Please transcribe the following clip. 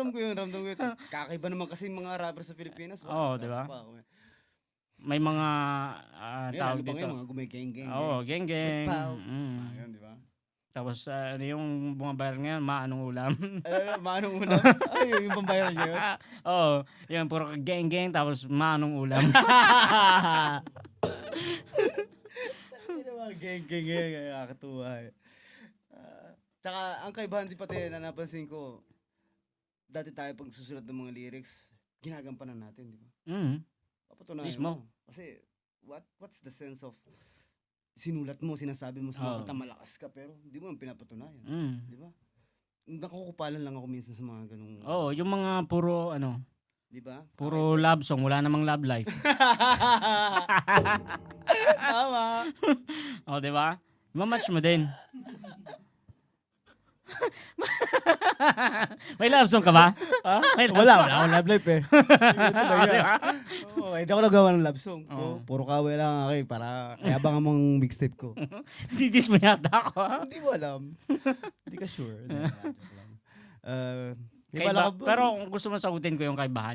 ramdam ko yun, ramdam ko yun. Kakaiba naman kasi yung mga rapper sa Pilipinas. Oo, di ba? May mga ah, Ngayon, tawag ano ba dito. ngayon, mga gumigeng-geng. Oo, geng geng. Pow. Mm. Ah, yun, di ba? Tapos ah, ano yung bumabayar ngayon, maanong ulam. Ano, ano, manong ulam? Ay, yung pambayaran niya yun. Oo, yun, puro geng geng, tapos maanong ulam. Ano mga geng-geng eh, nakakatuwa eh. Ah, tsaka, ang kaibahan din pati na napansin ko, dati tayo pag susulat ng mga lyrics, ginagampanan natin, di ba? mm. Papatunayan Mismo. mo. Kasi, what what's the sense of sinulat mo, sinasabi mo sa mga kanta, malakas ka, pero hindi mo naman pinapatunayan. Mm. Di ba? Nakukupalan lang ako minsan sa mga ganung, Oo, yung mga puro ano, di ba? puro love song, wala namang love life. Tama. oh, di ba? Mamatch mo din. May love song ka ba? Ha? May love Wala, song wala akong love life eh. Yun Oh, talaga. di ba? Oo, hindi ako nagawa ng love song. Oo. Pu- Puro kaway lang ako eh, para kaya bang mong mixtape ko. Didis mo yata ako. ha? Hindi mo alam. Hindi ka sure. Hindi, joke lang. Uh, may Kaiba, bala ka ba? pero kung gusto mo sagutin ko yung kaibahan,